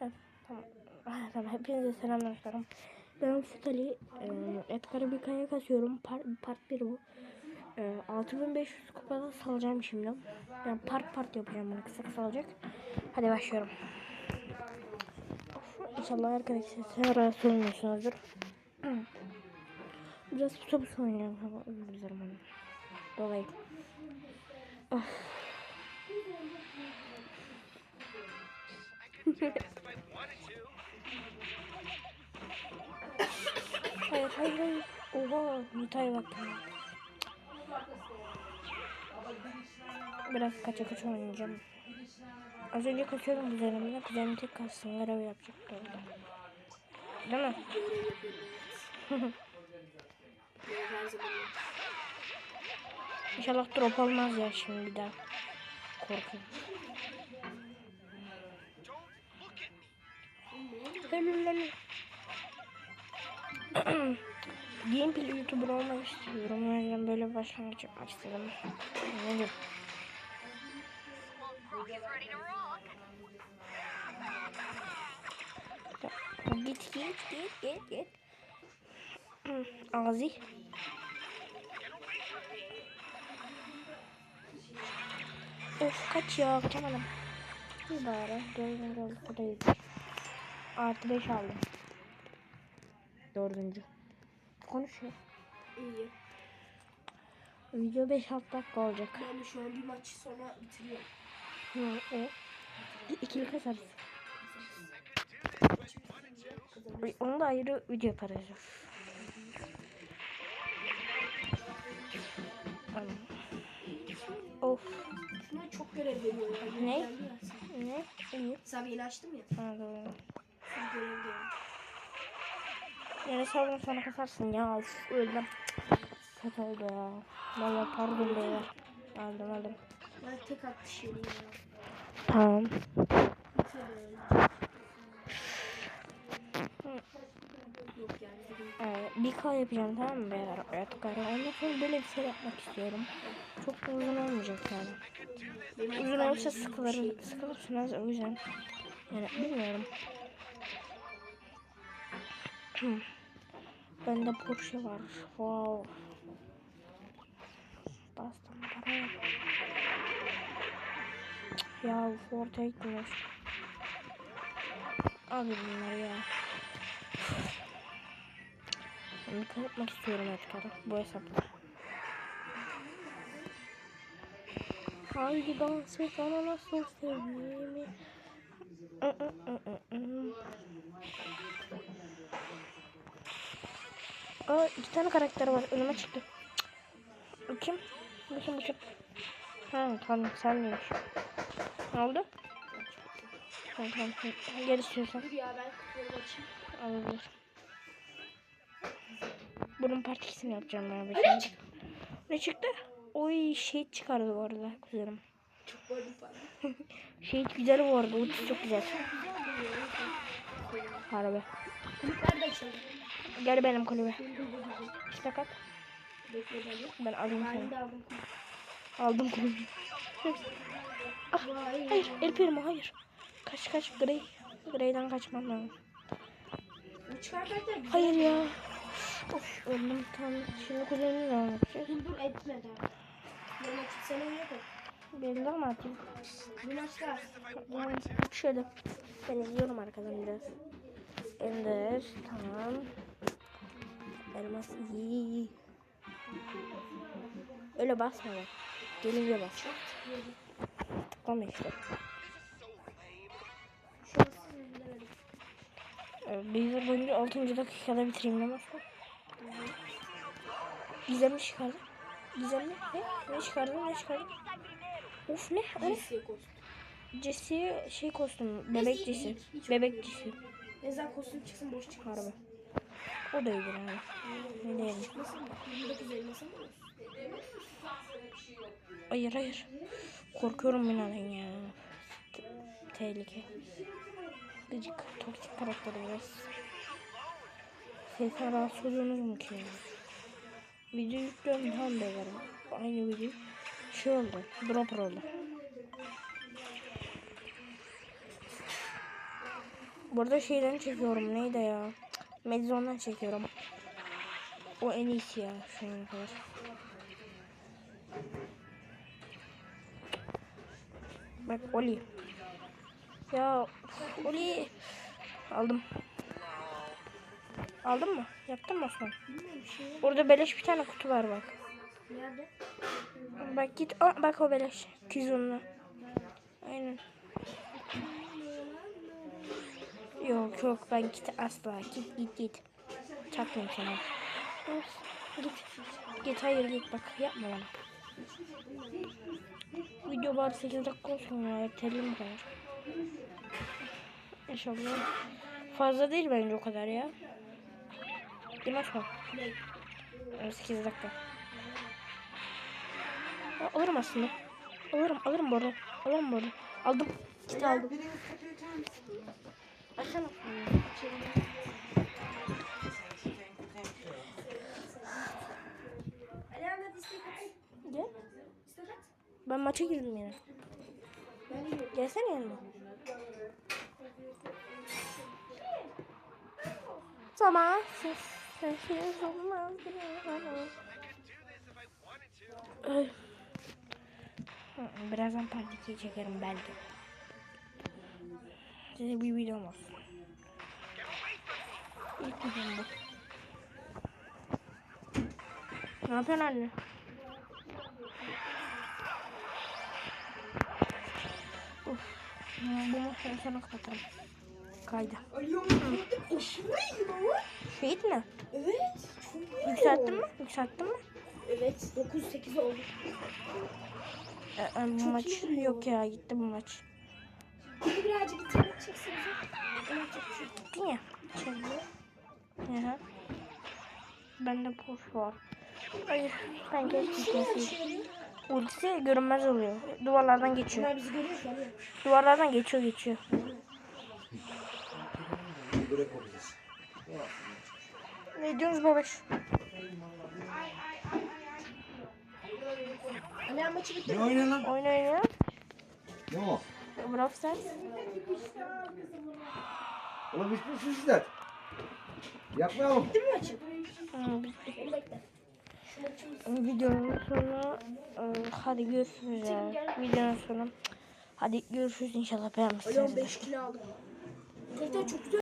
Evet, tamam. Ah, tamam. Hepinize selamlar. Ben Futali. E, Edgar'ı bir kasıyorum. Part, part 1 bu. E, 6500 kupada salacağım şimdi. Yani part part yapacağım bunu. Kısa kısa olacak. Hadi başlıyorum. İnşallah arkadaşlar sen rahatsız olmuyorsunuzdur. Biraz pusa pusa oynayalım. Ama özür dilerim onu. Dolayı. Of. hayır hayır. Oha Nita'ya bak. Biraz kaça kaça oynayacağım. Az önce kaçıyordum kuzenimle. Kuzenim tek kalsın. Görev yapacaktı orada. Değil mi? İnşallah drop olmaz ya şimdi bir daha. Korkuyorum. Helal. Gameplay YouTuber olmak istiyorum. O yüzden böyle başlangıç yapmak istedim. Ne? Ya, Git git git git git. Ağzı. Of kaç ya kaçamadım. Bir bari dördüncü olduk o da iyidir. Artı beş aldım. Dördüncü. Konuşuyor. iyi. Video 5-6 dakika olacak. Yani şu an bir maçı sonra bitiriyorum. Hı, e, ikili kasarız. Onu da ayrı video yaparız. Of. Şuna çok görev veriyor ya. Ne? Ya. Ne? İyi. Sen yeni açtım ya. Ha, doğru. Görev geliyor. Yani sonra sonra kasarsın ya. Of, öldüm. Kötü oldu ya. Valla pardon beyler. Aldım aldım. Ben tek şeyini ya. Tamam. Ee, bir K yapacağım tamam mı beyler? Evet karı. Ondan sonra böyle bir şey yapmak istiyorum. Çok da uzun olmayacak yani. Uzun olursa sıkılır, sıkılırsınız o yüzden. Yani bilmiyorum. Bende Porsche var. Wow. Bastım para yok. Ya Fort'a gitmiyor. Abi bunları ya. Bir tanıtmak istiyorum Edgar'ı bu hesapta. Hangi dansı sana nasıl sevdiğimi Aa iki tane karakter var önüme çıktı. Kim? Bu kim bu kim? Ha tamam sen neymiş? Ne oldu? Tamam tamam. Gel istiyorsan. Dur ya ben kutuları açayım. Alabilir. Bunun part 2'sini yapacağım ben. Ne çıktı? Ne çıktı? Oy şey çıkardı bu arada kuzenim. Çok gördüm falan. Şey güzel bu arada. Uçuş çok güzel. Harbi. Gel benim kulübe. İşte kalk. Ben alayım Ben seni. aldım kulübü. ah, hayır. El Primo hayır. Kaç kaç. Grey. Grey'den kaçmam lazım. Hayır ya. Of öldüm. Tamam. Şimdi kuzenimle ne yapacağız? Dur dur etme daha. Bu maçı sen oynayalım. Belli ama atayım. Tamam. Şöyle. Ben izliyorum arkadan biraz. Ender. Tamam. Elmas iyi. Öyle basma bak. Gelince bas. Tıklama işte. Ee, Bilgisayar boyunca 6. dakikada bitireyim demezsen. Gizemli çıkardı. Gizemli ne? Ne çıkardı? Ne çıkardı? Of ne? O ne? Jesse'ye kostüm. Jesse şey kostüm. Bebek Jesse Jesse. Bebek Jesse. Ne zaman kostüm çıksın boş çıkmasın. Harbi. O da iyidir yani. Ne diyelim. Çıkmasın mı? 29 elması mı? Hayır hayır. Korkuyorum binadan ya. Te- tehlike. Gıcık. Toksik karakteri biraz. Sesden rahatsız oluyorsunuz mu ki? Video yüklüyorum tamam beylerim. Aynı video. Şey oldu. Dropper oldu. Burada şeyden çekiyorum. Neydi ya? Medzon'dan çekiyorum. O en iyisi ya. Şu ana kadar. Bak Oli. Ya Oli. Aldım. Aldın mı? Yaptın mı Osman? Orada beleş bir tane kutu var bak. Nerede? Bak git. Aa, bak o beleş. Kizunlu. Aynen. Yok yok ben git asla. Git git git. Çakmayayım sana. Of, Git. Git hayır git bak yapma bana. Video bari 8 dakika olsun ya. Yeterli bu kadar. İnşallah. Fazla değil bence o kadar ya. Değil mi Osman? Ne? Evet, 8 dakika. Aa, Alırım aslında. Alırım, alırım bu arada. Alırım bu arada. Aldım. Kit aldım. İstek at. Gel. Ben maça girdim yine. Gelsene yanıma. Hı, Birazdan part 2'yi çekerim belki. Size bir videom olsun. İlk videom bu. Ne yapıyorsun anne? Uf. Bu maçı sana kapatalım. Kaydı. Şehit mi? Evet. Yükselttin mi? Yükselttin mi? Evet. 9-8 oldu. Ee, e, bu maç yok ya gitti bu maç. Hadi birazcık internet çeksin. Çekmiyor. Hı hı. Bende push var. Hayır ben geç Bir ne gitmesiydim. işe yarıyor? Ultisi görünmez oluyor. Duvarlardan geçiyor. Bunlar bizi görüyor şu an. Duvarlardan geçiyor geçiyor. Ne diyorsunuz babaş? Ne? Oyun oynuyor. Ne o? Brawl Stars. Oğlum hiç mi sizler? Yapmayalım. Bitti mi maçımız. Videonun sonu e, hadi görüşürüz ya. Videonun sonu. Hadi görüşürüz inşallah beğenmişsinizdir. 15 kilo aldım. Gerçekten çok güzel.